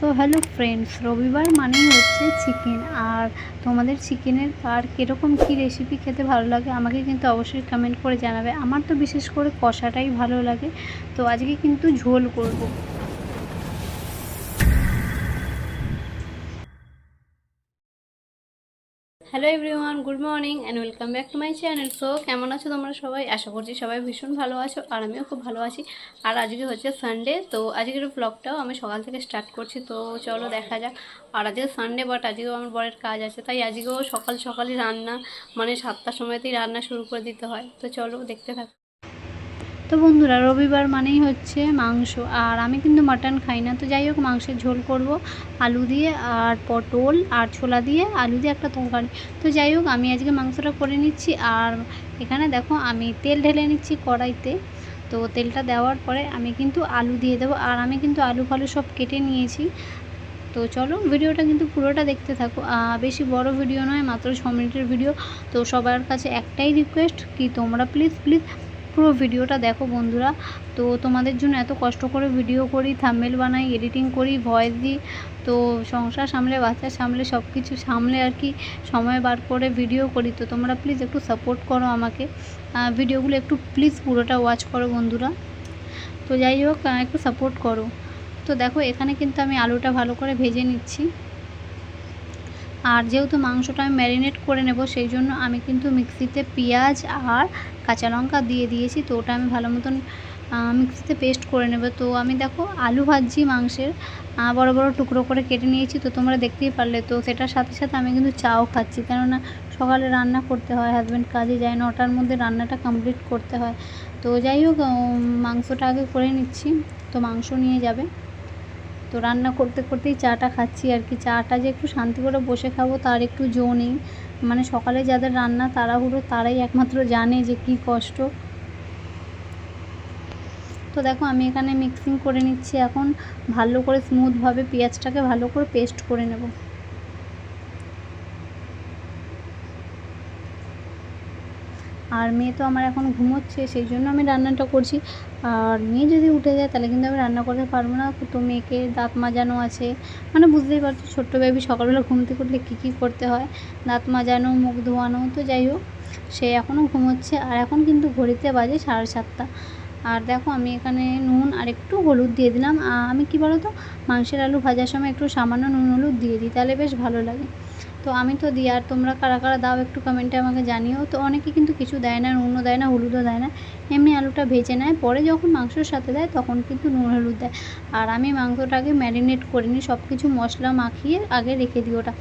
তো hello friends রবিবার মানেই হচ্ছে চিকেন আর তোমাদের চিকেনের কার কীরকম কী রেসিপি খেতে ভালো লাগে আমাকে কিন্তু অবশ্যই কমেন্ট করে জানাবে। আমার তো বিশেষ করে কষাটাই ভালো লাগে। তো আজকে কিন্তু ঝোল করব। Hello everyone, good morning and welcome back to my channel so কেমন আছো তোমরা সবাই? আশা করছি সবাই ভীষণ ভালো আছো আর আমিও খুব ভালো আছি। আর আজকে হচ্ছে সানডে তো আজকের ব্লগটাও আমি সকাল থেকে স্টার্ট করছি। তো চলো দেখা যাক। আর আজকে সানডে বাট আজকেও আমার বরের কাজ আছে, তাই আজকেও সকাল সকালই রান্না মানে সাতটার সময়তেই রান্না শুরু করে দিতে হয়। তো চলো দেখতে থাক। তো বন্ধুরা, রবিবার মানেই হচ্ছে মাংস। আর আমি কিন্তু মাটন খাই না, তো যাই হোক মাংসের ঝোল করব। আলু দিয়ে আর পটল আর ছোলা দিয়ে, আলু দিয়ে একটা তরকারি। তো যাই হোক, আমি আজকে মাংসটা করে নিচ্ছি। আর এখানে দেখো, আমি তেল ঢেলে নিচ্ছি কড়াইতে। তো তেলটা দেওয়ার পরে আমি কিন্তু আলু দিয়ে দেবো। আর আমি কিন্তু আলু ফালু সব কেটে নিয়েছি। তো চলো, ভিডিওটা কিন্তু পুরোটা দেখতে থাকো। বেশি বড় ভিডিও নয়, মাত্র ছ মিনিটের ভিডিও। তো সবার কাছে একটাই রিকোয়েস্ট কি তোমরা প্লিজ প্লিজ পুরো ভিডিওটা দেখো বন্ধুরা। তো তোমাদের জন্য এত কষ্ট করে ভিডিও করি থাম্বেল বানাই এডিটিং করি ভয়েস দিই। তো সংসার সামলে, বাচ্চা সামলে সব কিছু সামলে আর কি সময় বার করে ভিডিও করি। তো তোমরা প্লিজ একটু সাপোর্ট করো আমাকে। ভিডিওগুলো একটু প্লিজ পুরোটা ওয়াচ করো বন্ধুরা। তো যাই হোক একটু সাপোর্ট করো। তো দেখো, এখানে কিন্তু আমি আলুটা ভালো করে ভেজে নিচ্ছি। আর যেহেতু মাংসটা আমি ম্যারিনেট করে নেব, সেই জন্য আমি কিন্তু মিক্সিতে পেঁয়াজ আর কাঁচা লঙ্কা দিয়ে দিয়েছি। তো ওটা আমি ভালো মতন মিক্সিতে পেস্ট করে নেব। তো আমি দেখো আলু ভাজি মাংসের বড় বড় টুকরো করে কেটে নিয়েছি। তো তোমরা দেখতেই পারলে, তো সেটার সাথে সাথে আমি কিন্তু চাও খাচ্ছি। কেননা সকালে রান্না করতে হয় হাজব্যান্ড কাজে যায় নটার মধ্যে রান্নাটা কমপ্লিট করতে হয়। তো যাই হোক মাংসটা আগে করে নিচ্ছি। তো মাংস নিয়ে যাবে। তো রান্না করতে করতেই চাটা খাচ্ছি আর কি। চাটা যে একটু শান্তি করে বসে খাব তার একটু জো নেই। মানে সকালে যাদের রান্না তাড়াহুড়ো তারাই একমাত্র জানে যে কি কষ্ট। তো দেখো আমি এখানে মিক্সিং করে নিচ্ছি এখন। ভালো করে স্মুথভাবে পেঁয়াজটাকে ভালো করে পেস্ট করে নেব। আর মেয়ে তো আমার এখন ঘুমোচ্ছে, সেই জন্য আমি রান্নাটা করছি। আর মেয়ে যদি উঠে যায়, তাহলে কিন্তু আমি রান্না করতে পারব না। তো মেয়েকে দাঁত মাজানো আছে। মানে বুঝতেই পারছ, ছোট্ট বেবি সকালবেলা ঘুম থেকে উঠলে কী কী করতে হয়। দাঁত মাজানো, মুখ ধোয়ানো, তো যাই হোক, সে এখনও ঘুমোচ্ছে। আর এখন কিন্তু ঘড়িতে বাজে সাড়ে সাতটা। আর দেখো, আমি এখানে নুন আর একটু হলুদ দিয়ে দিলাম। আমি কি বলো তো মাংসের আলু ভাজার সময় একটু সামান্য নুন হলুদ দিয়ে দিই, তাহলে বেশ ভালো লাগে। তো আমি তো দিই, আর তোমরা কারা কারা দাও একটু কমেন্টে আমাকে জানিও। তো অনেকে কিন্তু কিছু দেয় না, নুনও দেয় না, হলুদও দেয় না। এমনি আলুটা ভেজে নেয়, পরে যখন মাংসর সাথে দেয় তখন কিন্তু নুন হলুদ দেয়। আর আমি মাংসটাকে ম্যারিনেট করে নিই সব কিছু মশলা মাখিয়ে আগে রেখে দিই ওটা।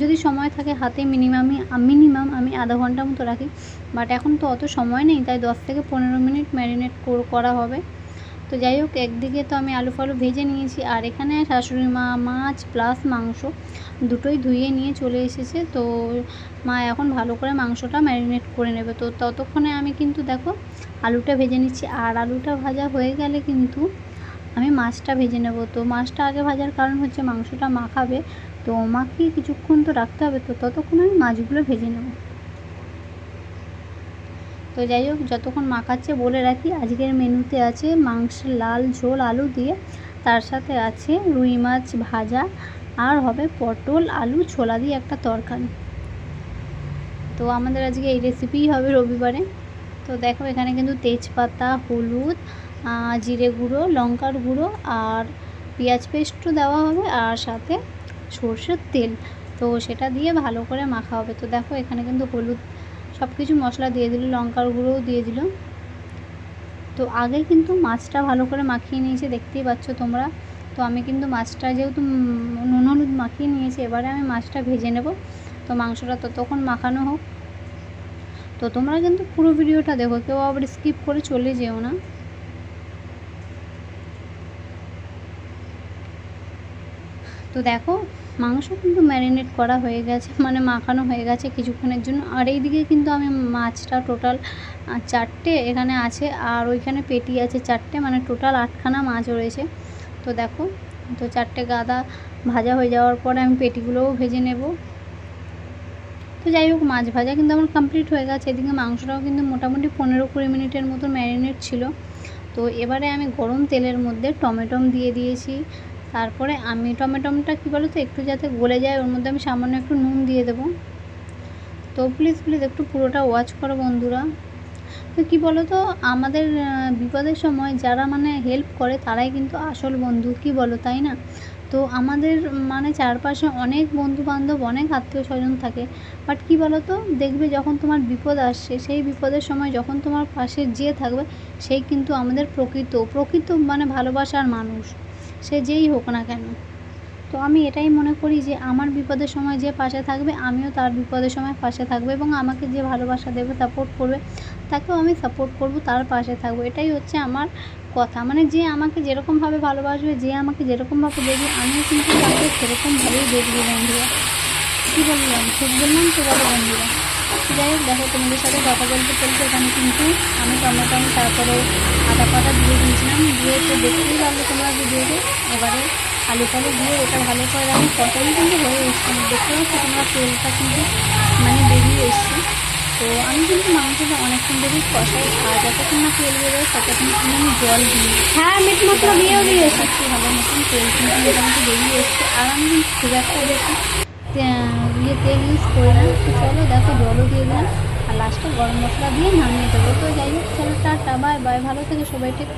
যদি সময় থাকে হাতে মিনিমামই মিনিমাম আমি আধা ঘণ্টা মতো রাখি। বাট এখন তো অত সময় নেই, তাই দশ থেকে পনেরো মিনিট ম্যারিনেট করা হবে। তো যাই হোক, একদিকে তো আমি আলু ফালু ভেজে নিয়েছি, আর এখানে শাশুড়ি মা মাছ প্লাস মাংস দুটোই ধুয়ে নিয়ে চলে এসেছে। তো মা এখন ভালো করে মাংসটা ম্যারিনেট করে নেবে। তো ততক্ষণে আমি কিন্তু দেখো আলুটা ভেজে নিচ্ছি, আর আলুটা ভাজা হয়ে গেলে কিন্তু আমি মাছটা ভেজে নেব। তো মাছটা আগে ভাজার কারণ হচ্ছে মাংসটা মাখাবে, তো মাখিয়ে কিছুক্ষণ তো রাখতে হবে। তো ততক্ষণ আমি মাছগুলো ভেজে নেব। তো যাই হোক, যতক্ষণ মাখাচ্ছে বলে রাখি, আজকের মেনুতে আছে মাংসের লাল ঝোল, আলু দিয়ে। তার সাথে আছে রুই মাছ ভাজা আর হবে পটল, আলু, ছোলা দিয়ে একটা তরকারি। তো আমাদের আজকে এই রেসিপিই হবে রবিবারে। তো দেখো, এখানে কিন্তু তেজপাতা, হলুদ জিরে গুঁড়ো, লঙ্কার গুঁড়ো আর পেঁয়াজ পেস্টও দেওয়া হবে আর সাথে সর্ষের তেল। তো সেটা দিয়ে ভালো করে মাখা হবে। তো দেখো, এখানে কিন্তু হলুদ সব কিছু মশলা দিয়ে দিল, লঙ্কার গুঁড়োও দিয়ে দিল। তো আগে কিন্তু মাছটা ভালো করে মাখিয়ে নিয়েছে, দেখতেই পাচ্ছ তোমরা। তো আমি কিন্তু মাছটা যেহেতু নুন হলুদ মাখিয়ে নিয়েছি, এবারে আমি মাছটা ভেজে নেব। তো মাংসটা ততক্ষণ মাখানো হোক। তো তোমরা কিন্তু পুরো ভিডিওটা দেখো, কেউ আবার স্কিপ করে চলে যেও না। তো দেখো, মাংস কিন্তু ম্যারিনেট করা হয়ে গেছে মানে মাখানো হয়ে গেছে কিছুক্ষণের জন্য। আর এইদিকে কিন্তু আমি মাছটা টোটাল চারটে এখানে আছে, আর ওইখানে পেটি আছে চারটে মানে টোটাল আটখানা মাছ রয়েছে। তো দেখো, তো চারটে গাদা ভাজা হয়ে যাওয়ার পরে আমি পেটিগুলোও ভেজে নেব। তো যাই হোক, মাছ ভাজা কিন্তু আমার কমপ্লিট হয়ে গেছে। এদিকে মাংসটাও কিন্তু মোটামুটি পনেরো কুড়ি মিনিটের মতো ম্যারিনেট ছিল। তো এবারে আমি গরম তেলের মধ্যে টমেটো দিয়ে দিয়েছি তারপরে আমি টমেটোটা কী বলো তো একটু যাতে গলে যায়, ওর মধ্যে আমি সামান্য একটু নুন দিয়ে দেবো। তো প্লিজ প্লিজ একটু পুরোটা ওয়াচ করো বন্ধুরা। তো কী বলো তো আমাদের বিপদের সময় যারা মানে হেল্প করে তারাই কিন্তু আসল বন্ধু, কী বলো, তাই না? তো আমাদের মানে চারপাশে অনেক বন্ধু বান্ধব অনেক আত্মীয় স্বজন থাকে। বাট কী বলো তো দেখবে যখন তোমার বিপদ আসছে, সেই বিপদের সময় যখন তোমার পাশে যে থাকবে, সেই কিন্তু আমাদের প্রকৃত প্রকৃত মানে ভালোবাসার মানুষ। সে যেই হোক না কেন। তো আমি এটাই মনে করি যে আমার বিপদের সময় যে পাশে থাকবে, আমিও তার বিপদের সময় পাশে থাকব এবং আমাকে যে ভালোবাসা দেবে সাপোর্ট করবে, তাকেও আমি সাপোর্ট করব, তার পাশে থাকব। এটাই হচ্ছে আমার কথা। মানে যে আমাকে যেরকমভাবে ভালোবাসবে, যে আমাকে যেরকমভাবে দেখবে, আমিও কিন্তু তাকে সেরকমভাবেই দেখব বন্ধুরা। কী বললাম? ঠিক বললাম তো বলো বন্ধুরা। যাই হোক দেখো তোমাদের সাথে কথা বলতে বলতে এখানে কিন্তু আমি টমেটো তারপরে আদা পাতা দিয়ে দিয়েছিলাম দিয়ে তো দেখতেই পারলে তোমরা ভিডিওতে। এবারে আলু টালু দিয়ে ওটা ভালো করে আমি কষাই কিন্তু হয়ে এসছে। দেখতে পাচ্ছি তোমরা তেলটা কিন্তু মানে বেরিয়ে এসছে। তো আমি কিন্তু মাংসটা অনেকক্ষণ ধরে কষাই আর যতক্ষণ না তেল বেরোয় ততক্ষণ কিন্তু আমি জল দিই হ্যাঁ মিট মশলা দিয়েও দিয়েছি। একটু ভালো মতন তেল কিন্তু মোটামুটি বেরিয়ে এসছে। আর আমি কিন্তু খুব একটা বেশি ইয়ে তেল ইউজ করে না তো চলো দেখো জলও দিয়ে দিলাম। আর লাস্টে গরম মশলা দিয়ে নামিয়ে দেবো। তো যাই হোক, চলো টাটা বাই বাই ভালো থেকে সবাই ঠিক